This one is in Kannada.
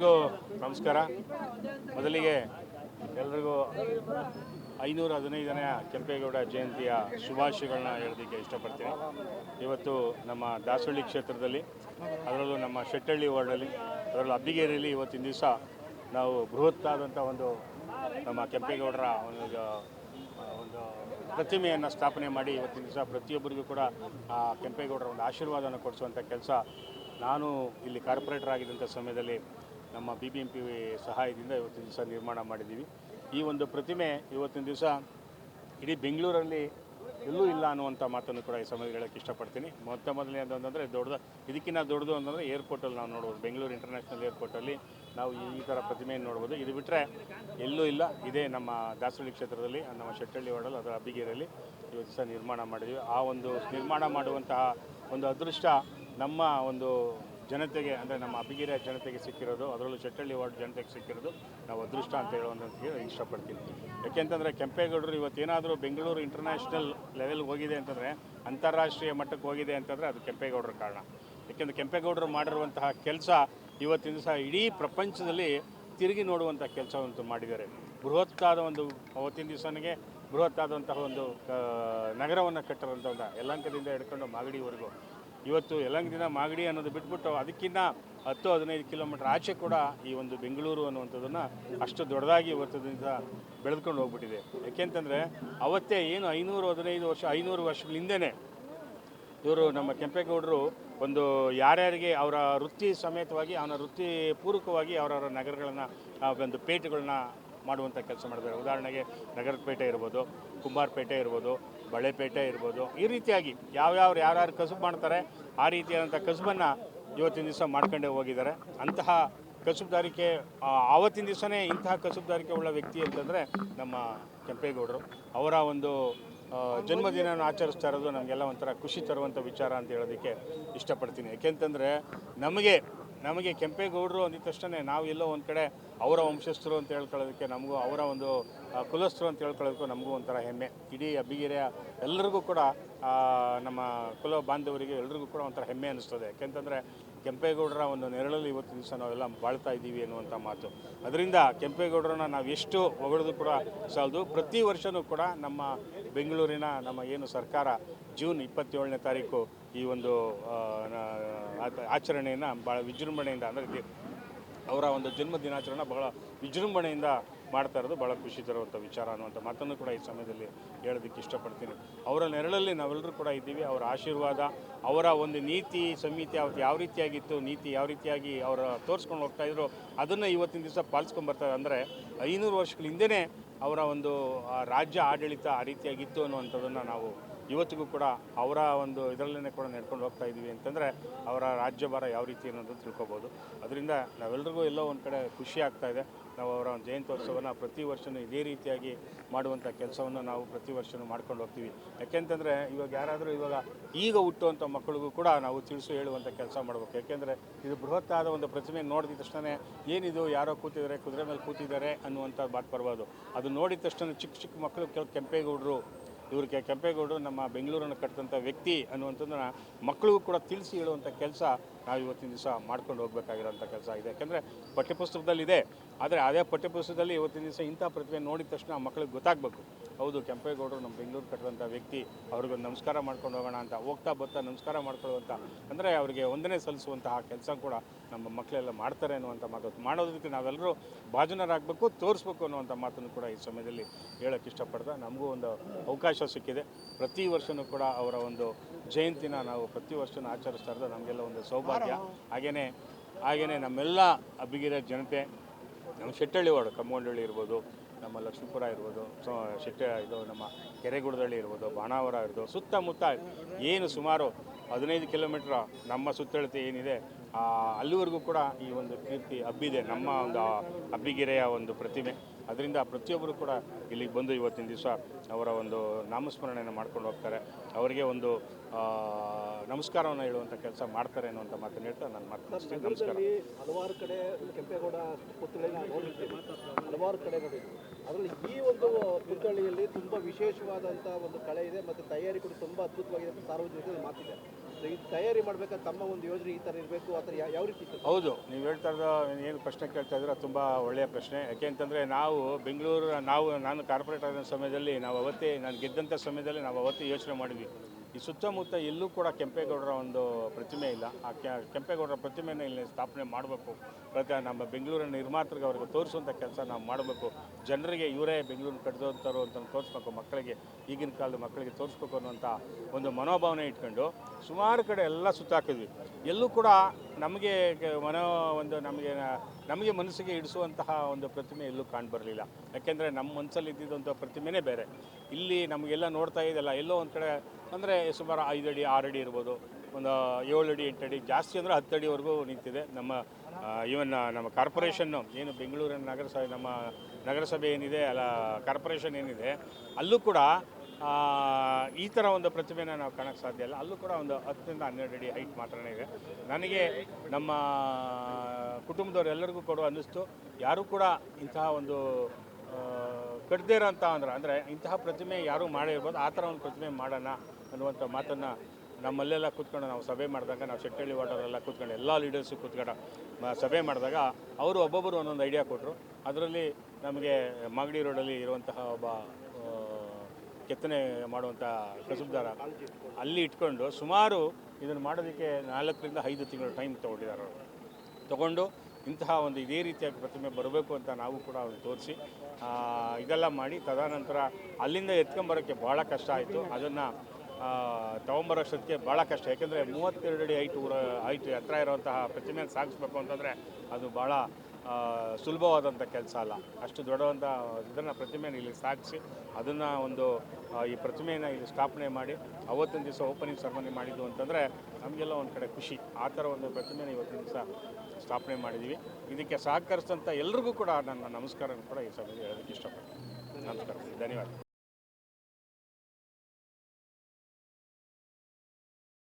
ನಮಸ್ಕಾರ. ಮೊದಲಿಗೆ ಎಲ್ರಿಗೂ ಐನೂರ ಹದಿನೈದನೇ ಕೆಂಪೇಗೌಡ ಜಯಂತಿಯ ಶುಭಾಶಯಗಳನ್ನ ಹೇಳೋದಕ್ಕೆ ಇಷ್ಟಪಡ್ತೀನಿ. ಇವತ್ತು ನಮ್ಮ ದಾಸಹಳ್ಳಿ ಕ್ಷೇತ್ರದಲ್ಲಿ, ಅದರಲ್ಲೂ ನಮ್ಮ ಶೆಟ್ಟಳ್ಳಿ ವಾರ್ಡಲ್ಲಿ, ಅದರಲ್ಲೂ ಅಬ್ಬಿಗೇರಿಯಲ್ಲಿ ಇವತ್ತಿನ ದಿವಸ ನಾವು ಬೃಹತ್ತಾದಂಥ ಒಂದು ನಮ್ಮ ಕೆಂಪೇಗೌಡರ ಒಂದು ಒಂದು ಪ್ರತಿಮೆಯನ್ನು ಸ್ಥಾಪನೆ ಮಾಡಿ ಇವತ್ತಿನ ದಿವಸ ಪ್ರತಿಯೊಬ್ಬರಿಗೂ ಕೂಡ ಆ ಕೆಂಪೇಗೌಡರ ಒಂದು ಆಶೀರ್ವಾದವನ್ನು ಕೊಡಿಸುವಂಥ ಕೆಲಸ ನಾನು ಇಲ್ಲಿ ಕಾರ್ಪೊರೇಟರ್ ಆಗಿದ್ದಂಥ ಸಮಯದಲ್ಲಿ ನಮ್ಮ ಬಿ ಬಿ ಎಂ ಪಿ ಸಹಾಯದಿಂದ ಇವತ್ತಿನ ದಿವಸ ನಿರ್ಮಾಣ ಮಾಡಿದ್ದೀವಿ. ಈ ಒಂದು ಪ್ರತಿಮೆ ಇವತ್ತಿನ ದಿವಸ ಇಡೀ ಬೆಂಗಳೂರಲ್ಲಿ ಎಲ್ಲೂ ಇಲ್ಲ ಅನ್ನುವಂಥ ಮಾತನ್ನು ಕೂಡ ಈ ಸಮಯದಲ್ಲಿ ಹೇಳೋಕ್ಕೆ ಇಷ್ಟಪಡ್ತೀನಿ. ಮೊತ್ತ ಮೊದಲನೇ ಅಂತಂದರೆ ದೊಡ್ಡದ, ಇದಕ್ಕಿಂತ ದೊಡ್ಡದು ಅಂತಂದರೆ ಏರ್ಪೋರ್ಟಲ್ಲಿ ನಾವು ನೋಡ್ಬೋದು. ಬೆಂಗಳೂರು ಇಂಟರ್ನ್ಯಾಷನಲ್ ಏರ್ಪೋರ್ಟಲ್ಲಿ ನಾವು ಈ ಥರ ಪ್ರತಿಮೆಯನ್ನು ನೋಡ್ಬೋದು. ಇದು ಬಿಟ್ಟರೆ ಎಲ್ಲೂ ಇಲ್ಲ. ಇದೇ ನಮ್ಮ ದಾಸರಳ್ಳಿ ಕ್ಷೇತ್ರದಲ್ಲಿ, ನಮ್ಮ ಶೆಟ್ಟಳ್ಳಿ ವಾರ್ಡಲ್ಲಿ, ಅದರ ಅಬ್ಬಿಗೇರಿಯಲ್ಲಿ ಇವತ್ತು ಸಹ ನಿರ್ಮಾಣ ಮಾಡಿದ್ವಿ ಆ ಒಂದು ನಿರ್ಮಾಣ ಮಾಡುವಂತಹ ಒಂದು ಅದೃಷ್ಟ ನಮ್ಮ ಒಂದು ಜನತೆಗೆ, ಅಂದರೆ ನಮ್ಮ ಅಭಿಗಿರಿಯ ಜನತೆಗೆ ಸಿಕ್ಕಿರೋದು, ಅದರಲ್ಲೂ ಚಟ್ಟಳ್ಳಿ ವಾರ್ಡ್ ಜನತೆಗೆ ಸಿಕ್ಕಿರೋದು, ನಾವು ಅದೃಷ್ಟ ಅಂತ ಹೇಳುವಂಥದ್ದು ಇಷ್ಟಪಡ್ತೀನಿ. ಯಾಕೆಂತಂದರೆ ಕೆಂಪೇಗೌಡರು ಇವತ್ತೇನಾದರೂ ಬೆಂಗಳೂರು ಇಂಟರ್ನ್ಯಾಷನಲ್ ಲೆವೆಲ್ಗೆ ಹೋಗಿದೆ ಅಂತಂದರೆ, ಅಂತಾರಾಷ್ಟ್ರೀಯ ಮಟ್ಟಕ್ಕೆ ಹೋಗಿದೆ ಅಂತಂದರೆ ಅದು ಕೆಂಪೇಗೌಡರ ಕಾರಣ. ಯಾಕೆಂದರೆ ಕೆಂಪೇಗೌಡರು ಮಾಡಿರುವಂತಹ ಕೆಲಸ ಇವತ್ತಿನ ದಿವಸ ಇಡೀ ಪ್ರಪಂಚದಲ್ಲಿ ತಿರುಗಿ ನೋಡುವಂಥ ಕೆಲಸವಂತೂ ಮಾಡಿದ್ದಾರೆ. ಬೃಹತ್ತಾದ ಒಂದು ಅವತ್ತಿನ ದಿವಸನಿಗೆ ಬೃಹತ್ತಾದಂತಹ ಒಂದು ನಗರವನ್ನು ಕಟ್ಟಿರುವಂಥ ಯಲಂಕದಿಂದ ಹಿಡ್ಕೊಂಡು ಮಾಗಡಿವರೆಗೂ ಇವತ್ತು ಯಲಂಗದಿಂದ ಮಾಗಡಿ ಅನ್ನೋದು ಬಿಟ್ಬಿಟ್ಟು ಅದಕ್ಕಿಂತ ಹತ್ತು, ಹದಿನೈದು ಕಿಲೋಮೀಟರ್ ಆಚೆ ಕೂಡ ಈ ಒಂದು ಬೆಂಗಳೂರು ಅನ್ನುವಂಥದ್ದನ್ನು ಅಷ್ಟು ದೊಡ್ಡದಾಗಿ ಇವತ್ತಿನಿಂದ ಬೆಳೆದುಕೊಂಡು ಹೋಗ್ಬಿಟ್ಟಿದೆ. ಯಾಕೆಂತಂದರೆ ಅವತ್ತೇ ಏನು ಐನೂರು, ಹದಿನೈದು ವರ್ಷ, ಐನೂರು ವರ್ಷಗಳ ಇವರು ನಮ್ಮ ಕೆಂಪೇಗೌಡರು ಒಂದು ಯಾರ್ಯಾರಿಗೆ ಅವರ ವೃತ್ತಿ ಸಮೇತವಾಗಿ, ಅವನ ವೃತ್ತಿ ಪೂರ್ವಕವಾಗಿ ಅವರವರ ನಗರಗಳನ್ನು ಒಂದು ಪೇಟೆಗಳನ್ನ ಮಾಡುವಂಥ ಕೆಲಸ ಮಾಡಿದ್ದಾರೆ. ಉದಾಹರಣೆಗೆ ನಗರಪೇಟೆ ಇರ್ಬೋದು, ಕುಂಬಾರಪೇಟೆ ಇರ್ಬೋದು, ಬಳೆಪೇಟೆ ಇರ್ಬೋದು, ಈ ರೀತಿಯಾಗಿ ಯಾವ್ಯಾವ ಯಾರ್ಯಾರು ಕಸುಬು ಮಾಡ್ತಾರೆ, ಆ ರೀತಿಯಾದಂಥ ಕಸುಬನ್ನು ಇವತ್ತಿನ ದಿವಸ ಮಾಡ್ಕೊಂಡೇ ಹೋಗಿದ್ದಾರೆ. ಅಂತಹ ಕಸುಬುದಾರಿಕೆ ಆವತ್ತಿನ ದಿವಸನೇ ಇಂತಹ ಕಸುಬುದಾರಿಕೆ ಉಳ್ಳ ವ್ಯಕ್ತಿ ಅಂತಂದರೆ ನಮ್ಮ ಕೆಂಪೇಗೌಡರು. ಅವರ ಒಂದು ಜನ್ಮದಿನವನ್ನು ಆಚರಿಸ್ತಾ ಇರೋದು ನಮಗೆಲ್ಲ ಒಂಥರ ಖುಷಿ ತರುವಂಥ ವಿಚಾರ ಅಂತ ಹೇಳೋದಕ್ಕೆ ಇಷ್ಟಪಡ್ತೀನಿ. ಯಾಕೆಂತಂದರೆ ನಮಗೆ ನಮಗೆ ಕೆಂಪೇಗೌಡರು ಅಂದಿದ ತಕ್ಷಣ ನಾವು ಎಲ್ಲೋ ಒಂದು ಕಡೆ ಅವರ ವಂಶಸ್ಥರು ಅಂತ ಹೇಳ್ಕೊಳ್ಳೋದಕ್ಕೆ ನಮಗೂ ಅವರ ಒಂದು ಕುಲಸ್ಥರು ಅಂತ ಹೇಳ್ಕೊಳ್ಳೋದಕ್ಕೂ ನಮಗೂ ಒಂಥರ ಹೆಮ್ಮೆ. ಇಡೀ ಅಬ್ಬಿಗೆರೆಯ ಎಲ್ಲರಿಗೂ ಕೂಡ ನಮ್ಮ ಕುಲ ಬಾಂಧವರಿಗೆ ಎಲ್ರಿಗೂ ಕೂಡ ಒಂಥರ ಹೆಮ್ಮೆ ಅನ್ನಿಸ್ತದೆ ಯಾಕೆಂತಂದರೆ ಕೆಂಪೇಗೌಡರ ಒಂದು ನೆರಳಲ್ಲಿ ಇವತ್ತು ದಿವಸ ನಾವೆಲ್ಲ ಬಾಳ್ತಾ ಇದ್ದೀವಿ ಅನ್ನುವಂಥ ಮಾತು. ಅದರಿಂದ ಕೆಂಪೇಗೌಡರನ್ನ ನಾವು ಎಷ್ಟು ಹೊಗಳಿದ್ರು ಕೂಡ ಸಾಲದು. ಪ್ರತಿ ವರ್ಷವೂ ಕೂಡ ನಮ್ಮ ಬೆಂಗಳೂರಿನ ನಮ್ಮ ಏನು ಸರ್ಕಾರ ಜೂನ್ ಇಪ್ಪತ್ತೇಳನೇ ತಾರೀಕು ಈ ಒಂದು ಆಚರಣೆಯನ್ನು ಭಾಳ ವಿಜೃಂಭಣೆಯಿಂದ ಅಂದರೆ ಅವರ ಒಂದು ಜನ್ಮ ದಿನಾಚರಣೆ ಬಹಳ ವಿಜೃಂಭಣೆಯಿಂದ ಮಾಡ್ತಾ ಇರೋದು ಭಾಳ ಖುಷಿ ತರುವಂಥ ವಿಚಾರ ಅನ್ನುವಂಥ ಮಾತನ್ನು ಕೂಡ ಈ ಸಮಯದಲ್ಲಿ ಹೇಳೋದಕ್ಕೆ ಇಷ್ಟಪಡ್ತೀನಿ. ಅವರ ನೆರಳಲ್ಲಿ ನಾವೆಲ್ಲರೂ ಕೂಡ ಇದ್ದೀವಿ. ಅವರ ಆಶೀರ್ವಾದ, ಅವರ ಒಂದು ನೀತಿ ಸಂಹಿತೆ ಅವತ್ತು ಯಾವ ರೀತಿಯಾಗಿತ್ತು, ನೀತಿ ಯಾವ ರೀತಿಯಾಗಿ ಅವರ ತೋರಿಸ್ಕೊಂಡು ಹೋಗ್ತಾ ಇದ್ರು, ಅದನ್ನು ಇವತ್ತಿನ ದಿವಸ ಪಾಲಿಸ್ಕೊಂಡು ಬರ್ತಾರೆ ಅಂದರೆ ಐನೂರು ವರ್ಷಗಳ ಹಿಂದೆಯೇ ಅವರ ಒಂದು ರಾಜ್ಯ ಆಡಳಿತ ಆ ರೀತಿಯಾಗಿತ್ತು ಅನ್ನುವಂಥದ್ದನ್ನು ನಾವು ಇವತ್ತಿಗೂ ಕೂಡ ಅವರ ಒಂದು ಇದರಲ್ಲೇ ಕೂಡ ನಡ್ಕೊಂಡು ಹೋಗ್ತಾ ಇದ್ದೀವಿ ಅಂತಂದರೆ ಅವರ ರಾಜ್ಯಭಾರ ಯಾವ ರೀತಿ ಅನ್ನೋದು ತಿಳ್ಕೊಬೋದು. ಅದರಿಂದ ನಾವೆಲ್ಲರಿಗೂ ಎಲ್ಲೋ ಒಂದು ಕಡೆ ಖುಷಿ ಆಗ್ತಾ ಇದೆ. ನಾವು ಅವರ ಒಂದು ಜಯಂತ್ಯೋತ್ಸವನ ಪ್ರತಿ ವರ್ಷವೂ ಇದೇ ರೀತಿಯಾಗಿ ಮಾಡುವಂಥ ಕೆಲಸವನ್ನು ನಾವು ಪ್ರತಿ ವರ್ಷವೂ ಮಾಡ್ಕೊಂಡು ಹೋಗ್ತೀವಿ. ಯಾಕೆಂತಂದರೆ ಇವಾಗ ಯಾರಾದರೂ ಇವಾಗ ಈಗ ಹುಟ್ಟುವಂಥ ಮಕ್ಕಳಿಗೂ ಕೂಡ ನಾವು ತಿಳಿಸು ಹೇಳುವಂಥ ಕೆಲಸ ಮಾಡಬೇಕು. ಯಾಕೆಂದರೆ ಇದು ಬೃಹತ್ತಾದ ಒಂದು ಪ್ರತಿಮೆ ನೋಡಿದ ತಕ್ಷಣ ಏನಿದು ಯಾರೋ ಕೂತಿದ್ದಾರೆ, ಕುದುರೆ ಮೇಲೆ ಕೂತಿದ್ದಾರೆ ಅನ್ನುವಂಥ ಮಾತು ಬರ್ಬೋದು. ಅದು ನೋಡಿದ ತಕ್ಷಣ ಚಿಕ್ಕ ಚಿಕ್ಕ ಮಕ್ಕಳು ಕೆಲವು ಕೆಂಪೇಗೌಡರು ಇವ್ರಿಗೆ ಕೆಂಪೇಗೌಡರು ನಮ್ಮ ಬೆಂಗಳೂರನ್ನು ಕಟ್ಟಿದಂಥ ವ್ಯಕ್ತಿ ಅನ್ನುವಂಥದ್ದನ್ನ ಮಕ್ಕಳಿಗೂ ಕೂಡ ತಿಳಿಸಿ ಹೇಳುವಂಥ ಕೆಲಸ ನಾವು ಇವತ್ತಿನ ದಿವಸ ಮಾಡ್ಕೊಂಡು ಹೋಗ್ಬೇಕಾಗಿರೋಂಥ ಕೆಲಸ ಇದೆ. ಯಾಕೆಂದರೆ ಪಠ್ಯಪುಸ್ತಕದಲ್ಲಿ ಇದೆ ಆದರೆ ಅದೇ ಪಠ್ಯಪುಸ್ತಕದಲ್ಲಿ ಇವತ್ತಿನ ದಿವಸ ಇಂಥ ಪ್ರತಿಭೆ ನೋಡಿದ ತಕ್ಷಣ ಮಕ್ಕಳಿಗೆ ಗೊತ್ತಾಗಬೇಕು. ಹೌದು, ಕೆಂಪೇಗೌಡರು ನಮ್ಮ ಬೆಂಗಳೂರು ಕಟ್ಟಿದಂಥ ವ್ಯಕ್ತಿ, ಅವ್ರಿಗೊಂದು ನಮಸ್ಕಾರ ಮಾಡ್ಕೊಂಡು ಹೋಗೋಣ ಅಂತ, ಹೋಗ್ತಾ ಬರ್ತಾ ನಮಸ್ಕಾರ ಮಾಡ್ಕೊಳ್ಳುವಂಥ, ಅಂದರೆ ಅವರಿಗೆ ಒಂದನೇ ಸಲ್ಲಿಸುವಂತಹ ಕೆಲಸ ಕೂಡ ನಮ್ಮ ಮಕ್ಕಳೆಲ್ಲ ಮಾಡ್ತಾರೆ ಅನ್ನುವಂಥ ಮಾತು. ಮಾಡೋದಕ್ಕೆ ನಾವೆಲ್ಲರೂ ಭಾಜನರಾಗಬೇಕು, ತೋರಿಸ್ಬೇಕು ಅನ್ನುವಂಥ ಮಾತನ್ನು ಕೂಡ ಈ ಸಮಯದಲ್ಲಿ ಹೇಳೋಕ್ಕೆ ಇಷ್ಟಪಡ್ತಾ ನಮಗೂ ಒಂದು ಅವಕಾಶ ಸಿಕ್ಕಿದೆ. ಪ್ರತಿ ವರ್ಷವೂ ಕೂಡ ಅವರ ಒಂದು ಜಯಂತಿನ ನಾವು ಪ್ರತಿ ವರ್ಷನೂ ಆಚರಿಸ್ತಾ ಇರೋದು ನಮಗೆಲ್ಲ ಒಂದು ಸೌಭಾಗ್ಯ. ಹಾಗೆಯೇ ಹಾಗೆಯೇ ನಮ್ಮೆಲ್ಲ ಅಬ್ಬಿಗಿರ ಜನತೆ ನಮ್ಮ ಶೆಟ್ಟಳ್ಳಿ ವಾರ್ಡ್ ಕಮ್ಮಂಡಳ್ಳಿ ಇರ್ಬೋದು ನಮ್ಮ ಲಕ್ಷ್ಮೀಪುರ ಇರ್ಬೋದು ಸೊ ಶೆಟ್ಟ ಇದು ನಮ್ಮ ಕೆರೆಗುಡದಳ್ಳಿ ಇರ್ಬೋದು ಬಾಣಾವರ ಇರ್ಬೋದು ಸುತ್ತಮುತ್ತ ಏನು ಸುಮಾರು ಹದಿನೈದು ಕಿಲೋಮೀಟ್ರ್ ನಮ್ಮ ಸುತ್ತಳತೆ ಏನಿದೆ ಅಲ್ಲಿವರೆಗೂ ಕೂಡ ಈ ಒಂದು ಕೀರ್ತಿ ಹಬ್ಬಿದೆ. ನಮ್ಮ ಒಂದು ಅಬ್ಬಿಗೆರೆಯ ಒಂದು ಪ್ರತಿಮೆ. ಅದರಿಂದ ಪ್ರತಿಯೊಬ್ಬರು ಕೂಡ ಇಲ್ಲಿಗೆ ಬಂದು ಇವತ್ತಿನ ದಿವಸ ಅವರ ಒಂದು ನಾಮಸ್ಮರಣೆಯನ್ನು ಮಾಡ್ಕೊಂಡು ಹೋಗ್ತಾರೆ. ಅವರಿಗೆ ಒಂದು ನಮಸ್ಕಾರವನ್ನು ಹೇಳುವಂಥ ಕೆಲಸ ಮಾಡ್ತಾರೆ ಅನ್ನುವಂಥ ಮಾತನ್ನು ಹೇಳ್ತಾ ನಾನು ಮಾತನಾಡ್ತೀನಿ. ನಮಸ್ಕಾರ. ಹಲವಾರು ಕಡೆ ಕೆಂಪೇಗೌಡ ಹಲವಾರು ಕಡೆ ಅದರಲ್ಲಿ ಈ ಒಂದು ಪುತ್ಥಳಿಯಲ್ಲಿ ತುಂಬ ವಿಶೇಷವಾದಂಥ ಒಂದು ಕಳೆ ಇದೆ. ಮತ್ತು ತಯಾರಿ ಕೂಡ ತುಂಬ ಅದ್ಭುತವಾಗಿದೆ ಅಂತ ಸಾರ್ವಜನಿಕರಲ್ಲಿ ಮಾತಿದೆ ತಯಾರಿ ಮಾಡ್ಬೇಕಾದ್ರೆ ತಮ್ಮ ಒಂದು ಯೋಜನೆ ಈ ಥರ ಇರಬೇಕು, ಆ ಥರ ಯಾವ ರೀತಿ? ಹೌದು, ನೀವು ಹೇಳ್ತಾ ಇರೋ ಏನು ಪ್ರಶ್ನೆ ಕೇಳ್ತಾ ಇದ್ರೆ ತುಂಬ ಒಳ್ಳೆಯ ಪ್ರಶ್ನೆ ಯಾಕೆಂತಂದರೆ ನಾವು ಬೆಂಗಳೂರು, ನಾವು, ನಾನು ಕಾರ್ಪೊರೇಟ್ ಆದ ಸಮಯದಲ್ಲಿ ನಾವು ಅವತ್ತೇ, ನಾನು ಗೆದ್ದಂಥ ಸಮಯದಲ್ಲಿ ನಾವು ಅವತ್ತೇ ಯೋಚನೆ ಮಾಡಿದ್ವಿ ಈ ಸುತ್ತಮುತ್ತ ಎಲ್ಲೂ ಕೂಡ ಕೆಂಪೇಗೌಡರ ಒಂದು ಪ್ರತಿಮೆ ಇಲ್ಲ. ಆ ಕೆಂಪೇಗೌಡರ ಪ್ರತಿಮೆಯನ್ನು ಇಲ್ಲಿ ಸ್ಥಾಪನೆ ಮಾಡಬೇಕು. ಪ್ರತಿ ನಮ್ಮ ಬೆಂಗಳೂರಿನ ನಿರ್ಮಾತೃಗೆ ಅವ್ರಿಗೆ ತೋರಿಸುವಂಥ ಕೆಲಸ ನಾವು ಮಾಡಬೇಕು. ಜನರಿಗೆ ಇವರೇ ಬೆಂಗಳೂರು ಕಟ್ಟಿದಂಥವ್ರು ಅಂತ ತೋರಿಸ್ಬೇಕು ಮಕ್ಕಳಿಗೆ, ಈಗಿನ ಕಾಲದ ಮಕ್ಕಳಿಗೆ ತೋರಿಸ್ಬೇಕು ಅನ್ನುವಂಥ ಒಂದು ಮನೋಭಾವನೆ ಇಟ್ಕೊಂಡು ಸುಮಾರು ಕಡೆ ಎಲ್ಲ ಸುತ್ತಾಕಿದ್ವಿ ಎಲ್ಲೂ ಕೂಡ ನಮಗೆ ಮನೋ ಒಂದು ನಮಗೆ ನಮಗೆ ಮನಸ್ಸಿಗೆ ಇಡಿಸುವಂತಹ ಒಂದು ಪ್ರತಿಮೆ ಎಲ್ಲೂ ಕಾಣಬರಲಿಲ್ಲ ಯಾಕೆಂದರೆ ನಮ್ಮ ಮನಸ್ಸಲ್ಲಿ ಇದ್ದಿದ್ದಂಥ ಪ್ರತಿಮೆನೇ ಬೇರೆ. ಇಲ್ಲಿ ನಮಗೆಲ್ಲ ನೋಡ್ತಾ ಇದೆಯಲ್ಲ, ಎಲ್ಲೋ ಒಂದು ಕಡೆ ಅಂದರೆ ಸುಮಾರು ಐದು ಅಡಿ, ಆರು ಅಡಿ ಇರ್ಬೋದು. ಒಂದು ಏಳು ಅಡಿ, ಎಂಟು ಅಡಿ, ಜಾಸ್ತಿ ಅಂದರೆ ಹತ್ತು ಅಡಿವರೆಗೂ ನಿಂತಿದೆ. ನಮ್ಮ ಈವನ್ ನಮ್ಮ ಕಾರ್ಪೊರೇಷನ್ನು ಏನು ಬೆಂಗಳೂರಿನ ನಗರಸಭೆ ನಮ್ಮ ನಗರಸಭೆ ಏನಿದೆ, ಅಲ್ಲ ಕಾರ್ಪೊರೇಷನ್ ಏನಿದೆ, ಅಲ್ಲೂ ಕೂಡ ಈ ಥರ ಒಂದು ಪ್ರತಿಮೆನ ನಾವು ಕಾಣೋಕ್ಕೆ ಸಾಧ್ಯ ಇಲ್ಲ. ಅಲ್ಲೂ ಕೂಡ ಒಂದು ಹತ್ತರಿಂದ ಹನ್ನೆರಡು ಅಡಿ ಹೈಟ್ ಮಾತ್ರನೇ ಇದೆ. ನನಗೆ ನಮ್ಮ ಕುಟುಂಬದವರೆಲ್ಲರಿಗೂ ಕೊಡುವ ಕೂಡ ಅನ್ನಿಸ್ತು. ಯಾರೂ ಕೂಡ ಇಂತಹ ಒಂದು ಕಟ್ಟದೇ ಇರೋಂಥ ಅಂದ್ರೆ, ಅಂದರೆ ಇಂತಹ ಪ್ರತಿಮೆ ಯಾರೂ ಮಾಡಿರ್ಬೋದು, ಆ ಥರ ಒಂದು ಪ್ರತಿಮೆ ಮಾಡೋಣ ಅನ್ನುವಂಥ ಮಾತನ್ನು ನಮ್ಮಲ್ಲೆಲ್ಲ ಕೂತ್ಕೊಂಡು ನಾವು ಸಭೆ ಮಾಡಿದಾಗ, ನಾವು ಶೆಟ್ಟಳ್ಳಿ ವಾಟರೆಲ್ಲ ಕೂತ್ಕೊಂಡು ಎಲ್ಲ ಲೀಡರ್ಸು ಕೂತ್ಕೊಂಡು ಸಭೆ ಮಾಡಿದಾಗ ಅವರು ಒಬ್ಬೊಬ್ಬರು ಒಂದೊಂದು ಐಡಿಯಾ ಕೊಟ್ಟರು ಅದರಲ್ಲಿ ನಮಗೆ ಮಾಗಡಿ ರೋಡಲ್ಲಿ ಇರುವಂತಹ ಒಬ್ಬ ಕೆತ್ತನೆ ಮಾಡುವಂಥ ಕಸುಬ್ದಾರ ಅಲ್ಲಿ ಇಟ್ಕೊಂಡು ಸುಮಾರು ಇದನ್ನು ಮಾಡೋದಕ್ಕೆ ನಾಲ್ಕರಿಂದ ಐದು ತಿಂಗಳು ಟೈಮ್ ತೊಗೊಂಡಿದ್ದಾರೆ ಅವರು. ತಗೊಂಡು ಇಂತಹ ಒಂದು ಇದೇ ರೀತಿಯಾಗಿ ಪ್ರತಿಮೆ ಬರಬೇಕು ಅಂತ ನಾವು ಕೂಡ ಅವ್ರಿಗೆ ತೋರಿಸಿ ಇದೆಲ್ಲ ಮಾಡಿ ತದನಂತರ ಅಲ್ಲಿಂದ ಎತ್ಕೊಂಬರೋಕ್ಕೆ ಭಾಳ ಕಷ್ಟ ಆಯಿತು. ಅದನ್ನು ತೊಗೊಂಬರೋಷ್ಟೊತ್ತಿಗೆ ಭಾಳ ಕಷ್ಟ. ಯಾಕೆಂದರೆ ಮೂವತ್ತೆರಡು ಅಡಿ ಐಟು ಎತ್ತರ ಹತ್ರ ಇರುವಂತಹ ಪ್ರತಿಮೆಯನ್ನು ಸಾಗಿಸ್ಬೇಕು ಅಂತಂದರೆ ಅದು ಭಾಳ ಸುಲಭವಾದಂಥ ಕೆಲಸ ಅಲ್ಲ. ಅಷ್ಟು ದೊಡ್ಡವಂಥ ಇದನ್ನು ಪ್ರತಿಮೆಯನ್ನು ಇಲ್ಲಿ ಸಾಗಿಸಿ ಅದನ್ನು ಒಂದು ಈ ಪ್ರತಿಮೆಯನ್ನು ಇಲ್ಲಿ ಸ್ಥಾಪನೆ ಮಾಡಿ ಅವತ್ತಿನ ದಿವಸ ಓಪನಿಂಗ್ ಸೆರೆಮನಿ ಮಾಡಿದ್ದು ಅಂತಂದರೆ ನಮಗೆಲ್ಲ ಒಂದು ಕಡೆ ಖುಷಿ. ಆ ಥರ ಒಂದು ಪ್ರತಿಮೆಯನ್ನು ಇವತ್ತಿನ ದಿವಸ ಸ್ಥಾಪನೆ ಮಾಡಿದ್ದೀವಿ ಇದಕ್ಕೆ ಸಹಕರಿಸಿದಂಥ ಎಲ್ರಿಗೂ ಕೂಡ ನನ್ನ ನಮಸ್ಕಾರ ಕೂಡ ಈ ಸಮಯದಲ್ಲಿ ಹೇಳೋದಕ್ಕೆ ಇಷ್ಟಪಡ್ತೀನಿ. ನಮಸ್ಕಾರ. ಧನ್ಯವಾದ.